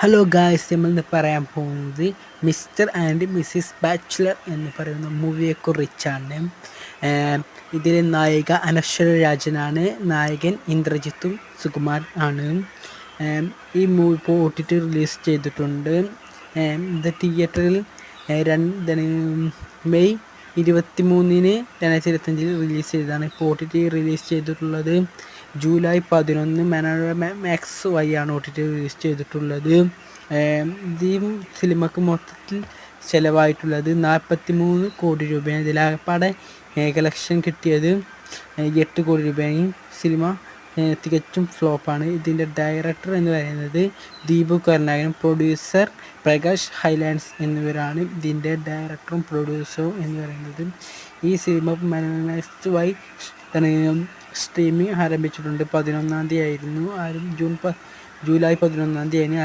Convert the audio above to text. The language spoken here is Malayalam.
ഹലോ ഗായ്സ് നമ്മളിന്ന് പറയാൻ പോകുന്നത് മിസ്റ്റർ ആൻഡ് മിസ്സിസ് ബാച്ചിലർ എന്ന് പറയുന്ന മൂവിയെക്കുറിച്ചാണ്. ഇതിലെ നായിക അനശ്വര രാജനാണ്. നായകൻ ഇന്ദ്രജിത്തും സുകുമാർ ആണ്. ഈ മൂവി ഇപ്പോൾ ഒ റിലീസ് ചെയ്തിട്ടുണ്ട്. ഇത് തിയേറ്ററിൽ രണ്ട് മെയ് ഇരുപത്തി മൂന്നിന് രണ്ടായിരത്തി ഇരുപത്തഞ്ചിൽ റിലീസ് ചെയ്തതാണ്. ഇപ്പോൾ ഒ ടി ടി റിലീസ് ചെയ്തിട്ടുള്ളത്. ജൂലൈ പതിനൊന്ന് മനോരമ മാക്സ് വഴിയാണ് ഒ ടി ടി റിലീസ് ചെയ്തിട്ടുള്ളത്. ഈ സിനിമക്ക് മൊത്തത്തിൽ ചിലവായിട്ടുള്ളത് നാൽപ്പത്തി മൂന്ന് കോടി രൂപയാണ്. ഇതിലാകപ്പാടെ ഏകലക്ഷം കിട്ടിയത് എട്ട് കോടി രൂപയാണ്. ഈ സിനിമ തികച്ചും ഫ്ലോപ്പാണ് ഇതിന്റെ ഡയറക്ടർ എന്ന് പറയുന്നത് ദീപു കരുണാകരൻ പ്രൊഡ്യൂസർ പ്രകാശ് ഹൈലാൻഡ്സ് എന്നിവരാണ് ഇതിന്റെ ഡയറക്ടറും പ്രൊഡ്യൂസറും എന്ന് പറയുന്നത്. ഈ സിനിമ മനോമാക്സ് വഴി സ്ട്രീമിംഗ് ആരംഭിച്ചിട്ടുണ്ട്. പതിനൊന്നാം തീയതി ആയിരുന്നു. ആരും ജൂൺ പ ജൂലൈ പതിനൊന്നാം തീയതി